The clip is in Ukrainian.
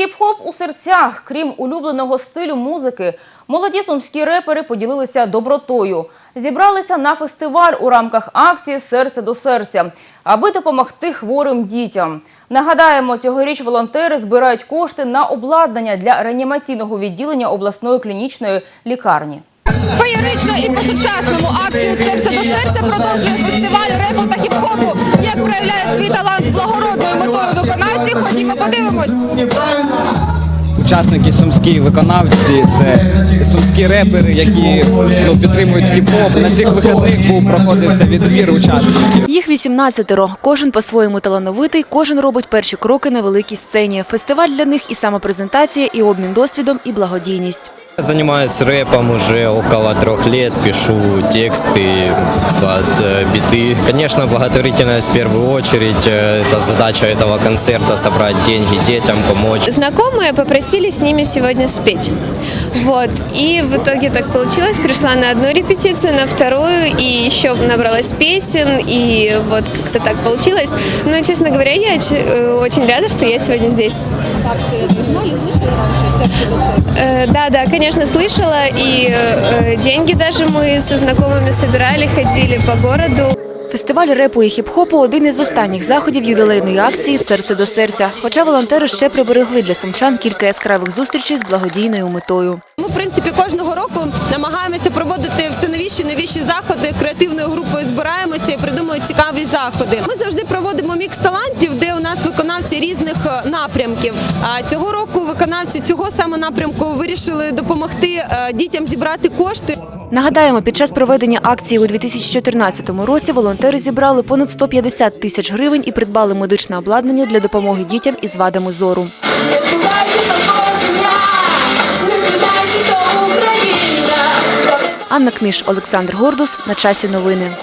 Хіп-хоп у серцях, крім улюбленого стилю музики, молоді сумські репери поділилися добротою. Зібралися на фестиваль у рамках акції Серце до серця, аби допомогти хворим дітям. Нагадаємо, цьогоріч волонтери збирають кошти на обладнання для реанімаційного відділення обласної клінічної лікарні. Феєрично і по-сучасному акцію серце до серця продовжує фестиваль репу та хіп-хопу. Метою ходімо подивимось. Учасники сумські виконавці це сумські репери, які ну, підтримують хіп-хоп. На цих вихідних був проходився відбір учасників. Їх 18-ро. Кожен по-своєму талановитий, кожен робить перші кроки на великій сцені. Фестиваль для них і самопрезентація, і обмін досвідом, і благодійність. Занимаюсь рэпом уже около трех лет, пишу тексты под э, биты. Конечно, благотворительность в первую очередь. э, Это задача этого концерта – собрать деньги детям, помочь. Знакомые попросили с ними сегодня спеть. Вот. И в итоге так получилось. Пришла на одну репетицию, на вторую, и еще набралась песен, и вот как-то так получилось. Но, честно говоря, я э, очень рада, что я сегодня здесь. Э, Да, да, конечно, слышала, и э, деньги даже мы со знакомыми собирали, ходили по городу. Фестиваль репу і хіп-хопу – один із останніх заходів ювілейної акції «Серце до серця». Хоча волонтери ще приберегли для сумчан кілька яскравих зустрічей з благодійною метою. Ми, в принципі, кожного року намагаємося проводити все новіші і новіші заходи. Креативною групою збираємося і придумуємо цікаві заходи. Ми завжди проводимо мікс талантів, де напрямків. А цього року виконавці цього саме напрямку вирішили допомогти е, дітям зібрати кошти. Нагадаємо, під час проведення акції у 2014 році волонтери зібрали понад 150 тисяч гривень і придбали медичне обладнання для допомоги дітям із вадами зору. Анна Книж, Олександр Гордус. На часі новини.